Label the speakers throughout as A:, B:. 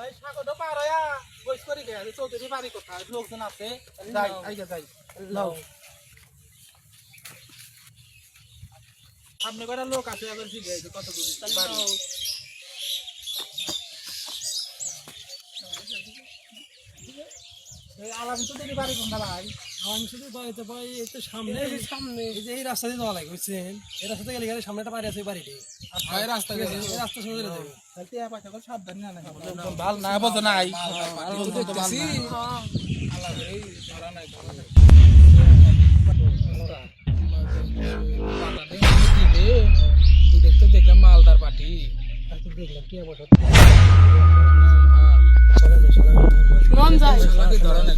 A: ভাই সাগরটা পার হইয়া বইস করি গে চৌধুরী বাড়ি কোথায় লোকজন আছে যাই আইগা যাই লও। সামনে কটা লোক আছে এবার জিগে কত দূর এই তো দেখি বাড়ি কোনটা ভাই
B: আমি শুধু বাড়িতে পাই এই সামনে সামনে এই যে এই রাস্তা দিয়ে যাওয়া লাগে বুঝছেন এই রাস্তা থেকে গেলে সামনে একটা বাড়ি আছে বাড়িটি
A: ভাই রাস্তা গেছে
B: রাস্তা শুনে যাবে
A: তাহলে টিয়া পয়সা করে সাবধান না না ভালো না বলতো নাই দেখতেছি আল্লাহ এই ধরা নাই ধরা নাই দেখলাম মালদার পাটি
B: দেখলাম কি বসত
C: মন যায়
A: ধরা নাই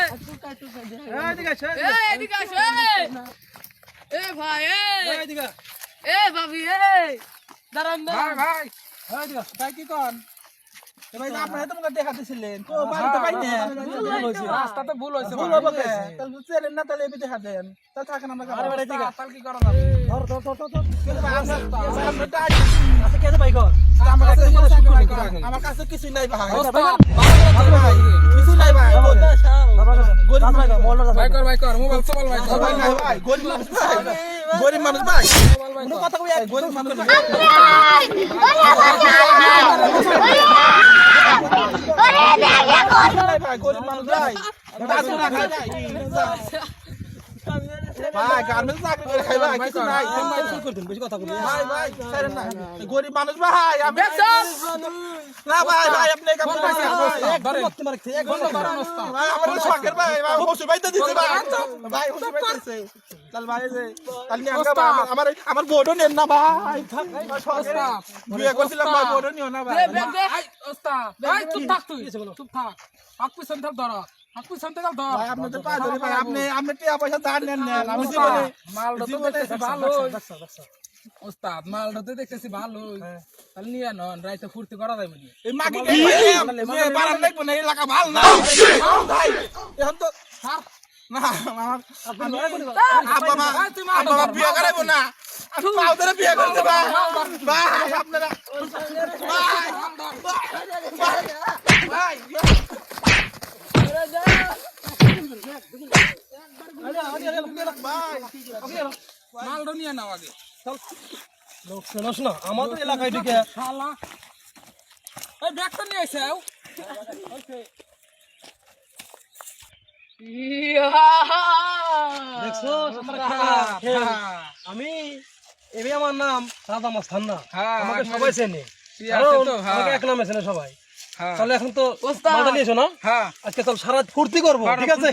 A: আমরা কাছে কিছু নাই ভাই।
B: রাখেন।
A: আমার কাছে কিছু নাই ভাই। গরিব মানুষ
B: ভাই
A: কথা গরিব মানুষ ভাই। ভাই গরিব মানুষ ভাই। দাদু না খাই ভাই গার্মেন্টস চাকরি করে খাই কিছু নাই।
B: বেশি কথা বলি
A: ভাই ভাই ছাড়েন না। গরিব মানুষ ভাই আমি না ভাই ভাই আপনি কাম করেন ভাই আমার শখের ভাই ভাই হোসে ভাই তো দিছে ভাই। ভাই হোসে ভাই দিছে তাহলে ভাই যে তাহলে নিয়ে ভাই আমার আমার বোর্ডও নেন না ভাই। বিয়ে করছিলাম ভাই বোর্ডও নিও না ভাই। ভাই আপনি তো পা ধরে ভাই আপনি আপনি টিয়া পয়সা দাঁড় নেন নেন আমি জীবনে জীবনে ভালো
D: ওস্তাদ মালটা দেখতেছি ভালো তাহলে নিয়ে নন রাইতে ফুর্তি করা যাবে
A: এই মেয়ে বাড়ান লাগবে না এলাকা ভালো না। ভাই এখন তো না আমার আব্বা মা আব্বা মা বিয়ে করাইবো না। আমি বিয়ে করতে ভাই ভাই আপনারা ভাই ভাই
D: মালটা নিয়ে নাও আগে
B: না আমাদের এলাকায় ঢুকে
D: শালা এই ব্যাগটা নিয়ে এসে
B: আমার খেলা আমি এবে আমার নাম রাজা মাস্তান না। আমাকে সবাই চেনে এক নামে চেনে সবাই। তাহলে এখন তো মালটা নিয়েছো না আজকে চল সারা ফুর্তি করব ঠিক আছে